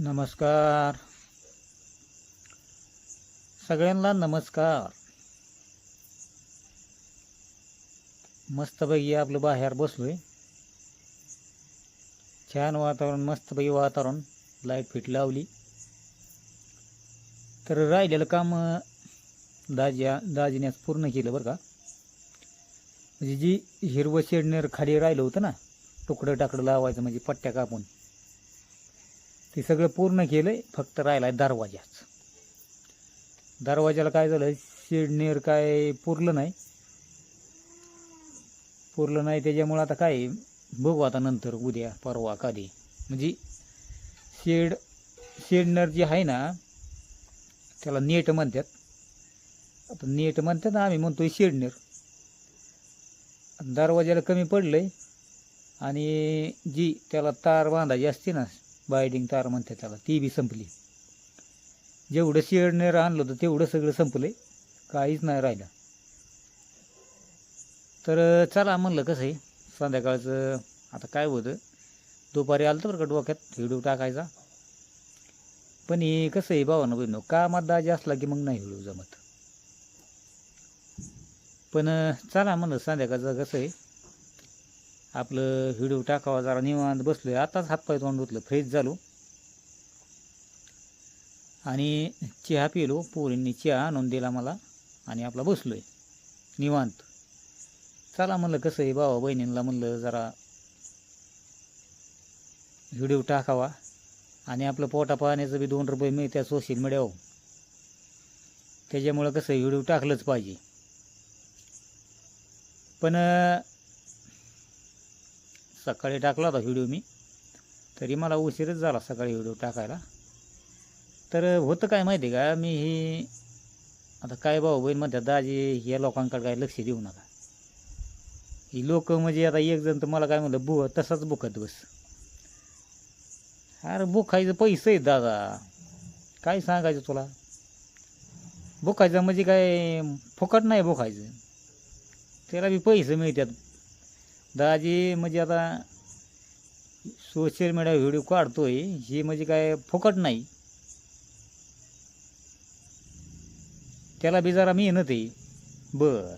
नमस्कार. सगळ्यांना नमस्कार. मस्तपैकी आपलं बाहेर बसलोय. छान वातावरण मस्तपैकी वातावरण. लाइट फिट लावली. तर राहिलेलं काम दाज्या दाजीने पूर्ण केलं बरं का. म्हणजे जी हिरवं शेडनेर खाली राहिलं होतं ना तुकडं टाकडं लावायचं म्हणजे पट्ट्या कापून. ते सगळं पूर्ण केलं आहे फक्त राहिलाय दरवाजाच. दरवाजाला काय झालं शेडनेर काय पुरलं नाही. पुरलं नाही त्याच्यामुळं आता काय बघू आता नंतर उद्या परवा कधी. म्हणजे शेड शेडनर जे आहे ना त्याला नेट म्हणतात. आता नेट म्हणतात ना आम्ही म्हणतो शेडनेर दरवाजाला कमी पडलं आहे आणि जी त्याला तार बांधायची असते ना बायडिंग तार म्हणते त्याला. ती बी संपली. जेवढं शेडनेर आणलं होतं तेवढं सगळं संपलंय. काहीच नाही राहिलं. तर चला म्हणलं कसं आहे संध्याकाळचं आता काय होतं दुपारी आलं तर बरं का डोक्यात हिडू टाकायचा. पण हे कसं आहे भावानं बहिणो कामात दाजी असला की मग नाही हिडू जमत. पण चला म्हणलं संध्याकाळचं कसं आहे आपलं व्हिडिओ टाकावा जरा निवांत बसलो आहे आताच हातपाय तोंड धुतलं. फ्रेश झालो. आणि चहा पिलो. पोरींनी चहा आणून दिला मला आणि आपला बसलो आहे निवांत. चला म्हणलं कसं आहे भावा बहिणींना म्हणलं जरा व्हिडिओ टाकावा. आणि आपलं पोटा पाहण्याचं बी दोन रुपये मिळत्या सोशल मीडियावर त्याच्यामुळं कसं आहे व्हिडिओ टाकलंच पाहिजे. पण सकाळी टाकला होता व्हिडिओ मी. तरी मला उशीरच झाला सकाळी व्हिडिओ टाकायला. तर होतं काय माहिती आहे का मी ही आता काय भाऊ बहीण म्हणतात दाजी या लोकांकडे काय लक्ष देऊ नका. ही लोक म्हणजे आता एक जण तर मला काय म्हणलं बु तसाच बुकत बस. अरे बुखायचं पैसे आहेत दादा. काय सांगायचं तुला? बुखायचं म्हणजे काय फुकट नाही बुखायचं त्याला बी पैसे मिळतात. दादाजी म्हणजे आता सोशल मीडिया व्हिडिओ काढतोय हे म्हणजे काय फुकट नाही. त्याला बी जरा मेहनत आहे. बर.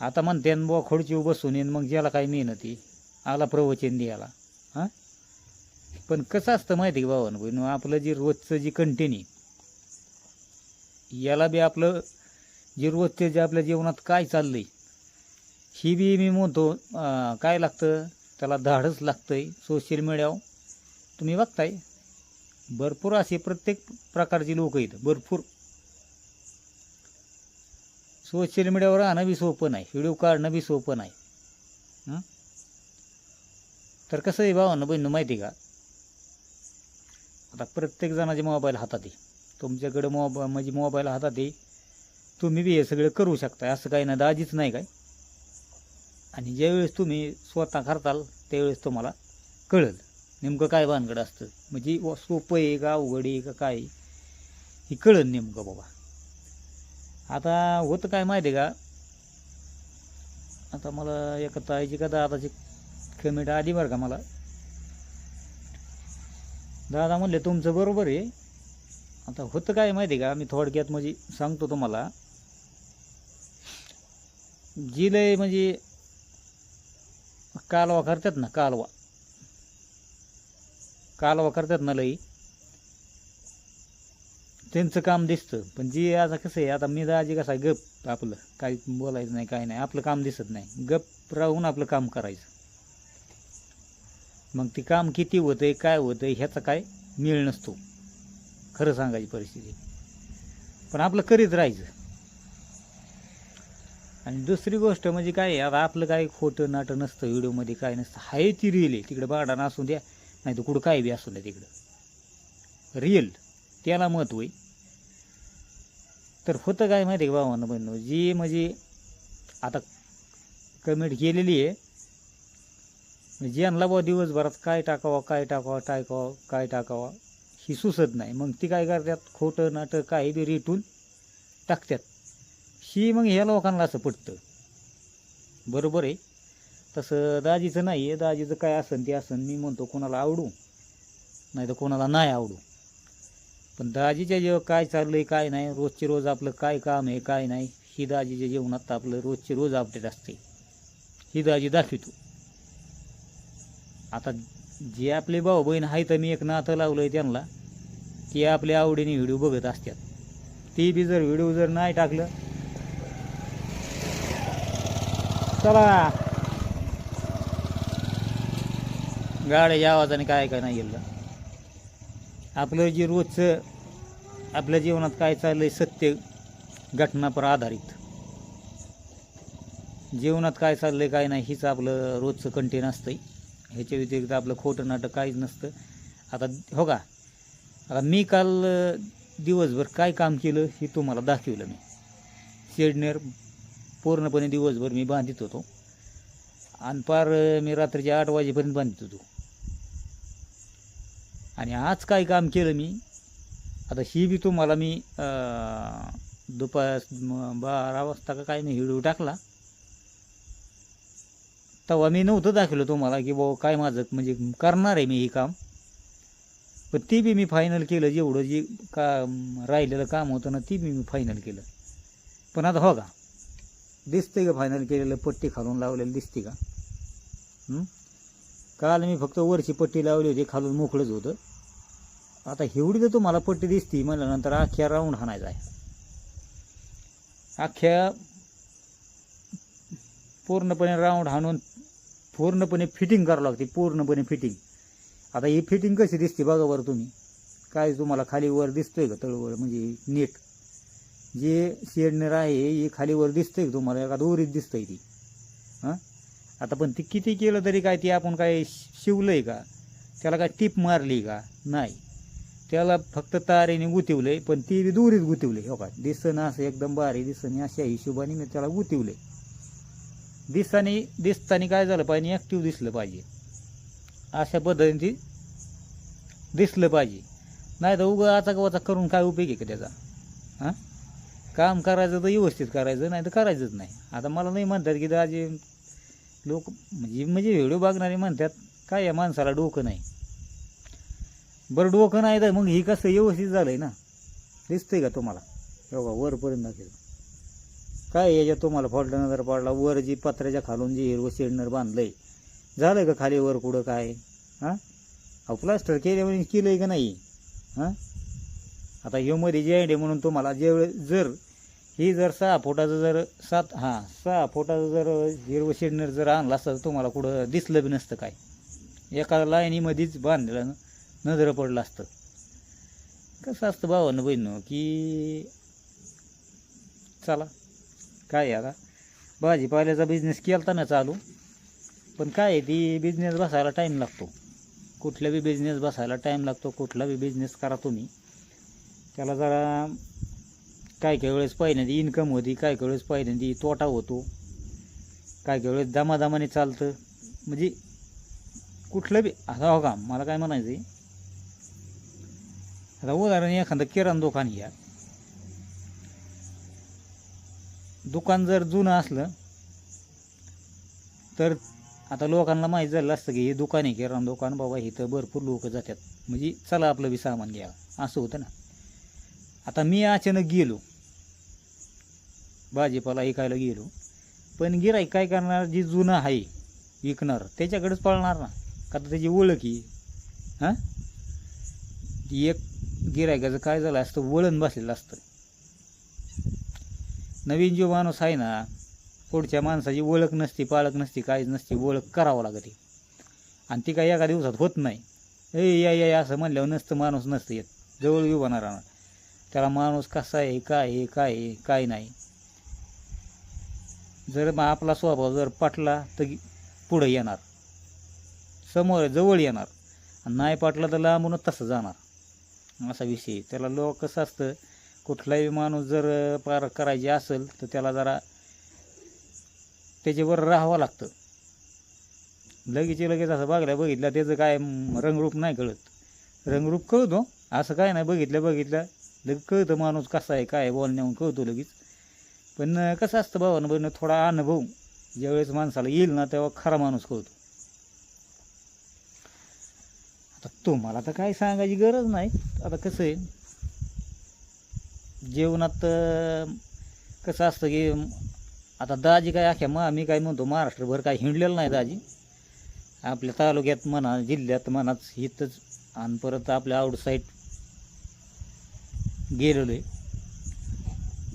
आता म्हणते न बुवा खुर्ची बसून येईन मग ज्याला काय मेहनत आहे आला प्रवचन द्यायला. हां? पण कसं असतं माहिती आहे का भावानं? बहिण आपलं जे रोजचं जे कंटेन आहे याला बी आपलं जे रोजचं जे आपल्या जीवनात काय चाललं आहे ही बी मी म्हणतो काय लागतं? त्याला धाडच आहे सोशल मीडियावर तुम्ही बघताय? भरपूर असे प्रत्येक प्रकारची लोक आहेत भरपूर. सोशल मीडियावर राहणं बी सोपं नाही व्हिडिओ काढणं बी सोपं नाही. तर कसं आहे भावानं बहिणं माहिती आहे का? आता प्रत्येक जणाचे मोबाईल हातात आहे. तुमच्याकडं मोबा म्हणजे मोबाईल हातात आहे. तुम्ही बी हे सगळं करू शकता असं काही नाही दाजीच नाही काय? आणि ज्यावेळेस तुम्ही स्वतः करताल त्यावेळेस तुम्हाला कळेल नेमकं काय भानगड असतं. म्हणजे व- सोपं आहे का अवघड आहे का काय? हे कळेल नेमकं बाबा. आता होतं काय माहिती आहे का? आता मला एका ताईची का दादाची कमेंट आली बरं का मला. दादा म्हणले तुमचं बरोबर आहे. आता होतं काय माहिती आहे का? मी थोडक्यात म्हणजे सांगतो तुम्हाला. जी लय म्हणजे कालवा करतात ना कालवा. कालवा करतात ना लई. त्यांचं काम दिसतं पण जी आता कसं आहे आता मी दाजी कसा आहे गप आपलं काही बोलायचं नाही काय नाही आपलं काम दिसत नाही. गप राहून आपलं काम करायचं. मग ते काम किती होतं आहे काय होतं आहे ह्याचा काय मेळ नसतो. खरं सांगायची परिस्थिती. पण आपलं करीत राहायचं. आणि दुसरी गोष्ट म्हणजे काय आता आपलं काय खोटं नाटं नसतं व्हिडिओमध्ये काय नसतं हाय ती रिअल आहे. तिकडं बाडा असू द्या नाही तर कुठं काय बी असू द्या तिकडं. रिअल त्याला महत्त्व आहे. तर होतं काय माहिती आहे का भावानं बहिणं जी म्हणजे आता कमेंट केलेली आहे म्हणजे ज्यांना बुवा दिवसभरात काय टाकावं काय टाकावा टाकावा काय टाकावा ही सुचत नाही. मग ती काय करतात खोटं नाटं काही बी रेटून टाकतात. ही मग ह्या लोकांना असं पटतं. बरोबर आहे? तसं दाजीचं नाही आहे. दाजीचं काय असन ते असन. मी म्हणतो कोणाला आवडू? नाही तर कोणाला नाही आवडू. पण दाजीच्या जेव्हा काय चाललं आहे काय नाही रोजचे रोज आपलं काय काम आहे काय नाही ही दाजीच्या जेवणात आपलं रोजचे रोज अपडेट असते. ही दाजी दाखवितो. आता जे आपले भाऊ बहीण आहे तर मी एक नातं लावलं आहे त्यांना ते आपल्या आवडीने व्हिडिओ बघत असतात. ते बी जर व्हिडिओ जर नाही टाकलं चला. गाड्याच्या आवाजाने काय काय नाही गेलं. आपलं जे रोजचं आपल्या जीवनात काय चाललं आहे सत्य घटनापर आधारित. जीवनात काय चाललं आहे काय नाही हीच आपलं रोजचं कंटेन असतं ह्याच्या व्यतिरिक्त आपलं खोटं नाटक काहीच नसतं. आता हो का? आता मी काल दिवसभर काय काम केलं हे तुम्हाला दाखवलं मी. शेडनेर पूर्णपणे दिवसभर मी बांधित होतो. आणि पार मी रात्रीच्या आठ वाजेपर्यंत बांधित होतो. आणि आज काय काम केलं मी आता ही बी तुम्हाला मी दुपार बारा वाजता का काय नाही व्हिडिओ टाकला. तेव्हा मी नव्हतं दाखवलं तुम्हाला की बाबा काय माझं म्हणजे करणार आहे मी हे काम. पण ती बी मी फायनल केलं जेवढं जे का राहिलेलं काम होतं ना ती बी मी फायनल केलं. पण आता हो का? दिसते का फायनल केलेलं पट्टी खालून लावलेलं दिसते का? काल मी फक्त वरची पट्टी लावली होती खालून मोकळंच होतं. आता एवढी तर तुम्हाला पट्टी दिसती म्हटल्यानंतर अख्ख्या राऊंड हाणायचा आहे. अख्ख्या पूर्णपणे राऊंड हाणून पूर्णपणे फिटिंग करावं लागते पूर्णपणे फिटिंग आता ही फिटिंग कशी दिसते बघा बरं तुम्ही. काय तुम्हाला खाली वर दिसतोय का तळवर म्हणजे नीट? जे शेडनर आहे हे खाली वर दिसतंय आहे तुम्हाला? एका दिसतं दिसतंय ती. हां? आता पण ती किती केलं तरी काय ती आपण काय शिवलं आहे का? त्याला काय टीप मारली का? नाही. त्याला फक्त तारेने गुतिवलंय पण ती बी दुरीत गुतिवलंय. हो का? दिसणं असं एकदम बारी दिसणं अशा हिशोबाने मी त्याला गुतिवलंय. दिसतानी दिसतानी काय झालं पाहिजे? ॲक्टिव्ह दिसलं पाहिजे. अशा पद्धतीने ती दिसलं पाहिजे. नाही तर उगं आता वाचा करून काय उपयोग आहे का त्याचा? हां? काम करायचं तर व्यवस्थित करायचं नाही तर करायचंच नाही. आता मला नाही म्हणतात की दाजी लोक म्हणजे म्हणजे व्हिडिओ बघणारे म्हणतात काय या माणसाला डोकं नाही. बरं डोकं नाही तर मग ही कसं व्यवस्थित झालं आहे ना? दिसतंय का तुम्हाला? बघा वरपर्यंत दाखल काय याच्यात तुम्हाला फॉल्ट नजर पडला वर जी पत्र्याच्या खालून जी हिरवं शेडनगर बांधलं आहे झालं का खाली वर कुठं काय? हां? अहो प्लास्टर केल्यामुळे आहे का नाही? हां? आता ह्यो मध्ये जे आहे म्हणून तुम्हाला जेवढे जर ही जर सहा फुटाचं जर सात हां सहा फुटाचं जर हिरवं शेडनर जर आणला असतं तर तुम्हाला कुठं दिसलं बी नसतं काय. एका लाईनीमध्येच बांधलेलं नजर पडलं असतं. कसं असतं भावानं बहिणं की चला काय आहे आता? भाजीपाल्याचा बिझनेस केलता ना चालू पण काय आहे ती बिझनेस बसायला टाईम लागतो. कुठला बी बिझनेस बसायला टाईम लागतो कुठला बी बिझनेस करा तुम्ही. त्याला जरा काय काय वेळेस पहिल्यांदा इन्कम होती काय काय वेळेस पहिल्यांदा तोटा होतो काय काय वेळेस दमादमाने चालतं. म्हणजे कुठलं बी असा हो का मला काय म्हणायचं आहे आता उदाहरण एखादं किराणा दुकान घ्या. दुकान जर जुनं असलं तर आता लोकांना माहीत झालं असतं की हे दुकान आहे किराणा दुकान बाबा इथं भरपूर लोक जातात. म्हणजे चला आपलं बी सामान घ्या असं होतं ना. आता मी अचानक गेलो. भाजीपाला ऐकायला गेलो. पण गिराईक काय करणार? जी जुनं आहे विकणार त्याच्याकडेच पळणार ना. का तर त्याची ओळख ही. हां? एक गिरायकाचं काय झालं असतं? वळण बसलेलं असतं. नवीन जो माणूस आहे ना पुढच्या माणसाची ओळख नसती पाळख नसती काहीच नसती ओळख करावं लागते आणि ती काही एका दिवसात होत नाही. ए या या असं म्हणल्यावर नसतं माणूस नसतं येत. जवळ येऊ नाही राहणार. त्याला माणूस कसा आहे काय आहे काय आहे काय नाही. जर मग आपला स्वभाव जर पटला तर पुढं येणार. समोर जवळ येणार. नाही पाटला तर लांबूनच तसं जाणार. असा विषय त्याला लोक कसं असतं कुठलाही माणूस जर पार करायची असेल तर त्याला जरा त्याच्यावर राहावं लागतं. लगेच लगेच असं बघल्या बघितलं त्याचं काय रंगरूप नाही कळत. रंगरूप कळतो. असं काय नाही बघितलं बघितलं. लगेच कळतं माणूस कसा आहे काय बोलण्याहून कळतो लगेच. पण कसं असतं भावानं बहिणं थोडा अनुभव. ज्यावेळेस माणसाला येईल ना तेव्हा खरा माणूस कळतो. आता तुम्हाला तर काय सांगायची गरज नाही. आता कसं आहे जेवणात कसं असतं की आता दाजी काय अख्या मा मी काय म्हणतो महाराष्ट्रभर काय हिंडलेलं नाही दाजी. आपल्या तालुक्यात म्हणा जिल्ह्यात म्हणाच इथंच. आणि परत आपल्या आउटसाईड गेलेलो आहे.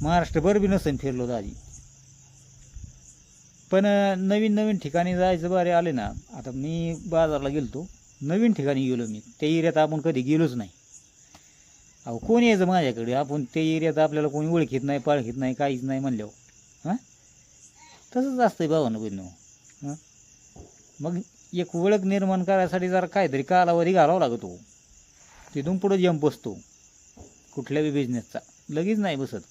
महाराष्ट्रभर बी नसेन फिरलो दाजी पण नवीन नवीन ठिकाणी जायचं बारे आले ना आता मी बाजारला गेलतो. नवीन ठिकाणी गेलो मी. त्या एरियात आपण कधी गेलोच नाही. अहो कोण यायचं माझ्याकडे? आपण त्या एरियात आपल्याला कोणी ओळखीत नाही पाळखीत नाही काहीच नाही म्हणल्यावर. हां? तसंच असतंय भावानं बहिणं हां? मग एक ओळख निर्माण करायसाठी जरा काहीतरी कालावधी घालावा लागतो. तिथून पुढं जंप बसतो. कुठल्याही बिझनेसचा लगेच नाही बसत.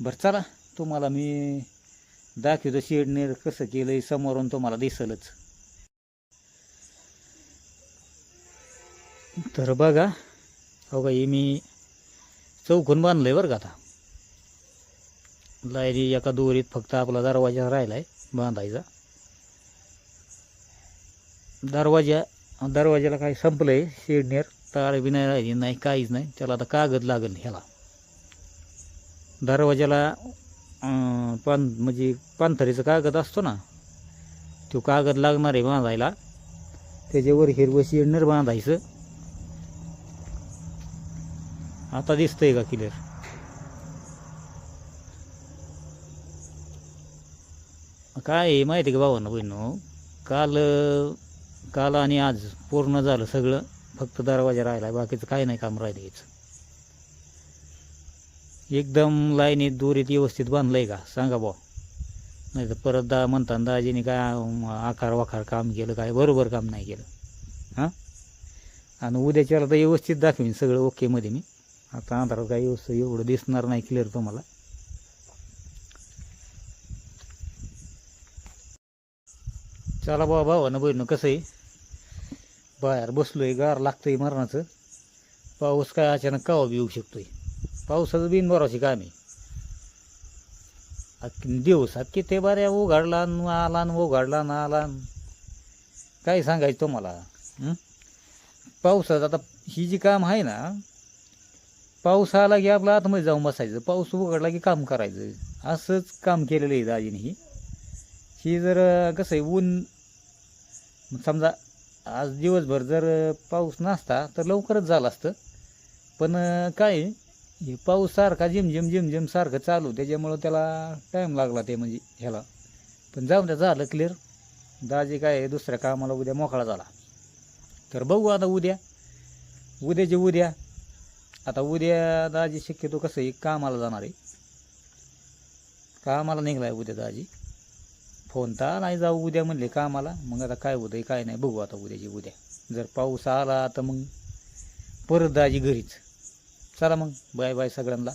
बरं चला तुम्हाला मी दाखवतो शेडनेर कसं केलं आहे समोरून तुम्हाला दिसलच. तर बघा हो का हे मी चौकून बांधलं आहे बरं का आता. लायरी एका दोरीत फक्त आपला दरवाजा राहिला आहे बांधायचा. दरवाजा दरवाजाला संपलं आहे शेडनेर? तार बी नाही राहिली नाही काहीच नाही. त्याला आता कागद लागेल ह्याला. दरवाजाला पान म्हणजे पानथरीचा कागद असतो ना तो कागद लागणार आहे बांधायला. त्याच्यावर हिरवं शेडनेर बांधायचं. आता दिसतंय का क्लिअर काय आहे माहिती आहे का भावानं बहिणं काल काल आणि आज पूर्ण झालं सगळं. फक्त दरवाजा राहिला बाकीचं काय नाही काम राहिलं याचं एकदम लाईनीत दोरीत व्यवस्थित बांधलंय का? सांगा बुवा. नाही तर परत दा म्हणता दाजीने काय आकार वाकार काम केलं काय? बरोबर काम नाही केलं. हां? आणि उद्याच्याला तर व्यवस्थित दाखवीन सगळं ओकेमध्ये मी. आता अंधारात काय व्यवस्थित एवढं दिसणार नाही क्लिअर तुम्हाला. चला बाबा भावानं बहिणं कसं आहे? बाहेर बसलो आहे गार लागतंय मरणाचं. पाऊस काय अचानक कावा बी येऊ शकतोय. पावसाचं बिन बरोशी काम आहे. अख्खी दिवसात किती बऱ्या उघडला आला न उघडला ना आला काय सांगायचं तुम्हाला? पावसाचं पावसात आता ही जी काम आहे ना पाऊस आला की आपला आतमध्ये जाऊन बसायचं पाऊस उघडला की काम करायचं. असंच काम केलेलं आहे दाजीने ही. ही जर कसं आहे ऊन समजा आज दिवसभर जर पाऊस नसता तर लवकरच झालं असतं. पण काय हे पाऊस सारखा झिमझिम झिमझिम सारखं चालू त्याच्यामुळं त्याला टाईम लागला ते म्हणजे ह्याला. पण जाऊन द्या झालं क्लिअर दाजी काय आहे, दुसऱ्या कामाला उद्या मोकळा झाला. तर बघू आता उद्या. उद्याचे उद्या. आता उद्या दाजी शक्यतो कसं आहे कामाला जाणार आहे. कामाला निघलाय उद्या दाजी. फोन तर नाही जाऊ उद्या म्हणले का आम्हाला मग आता काय होतंय काय नाही बघू आता उद्याची उद्या. जर पाऊस आला तर मग परत दाजी घरीच. चला मग बाय बाय सगळ्यांना.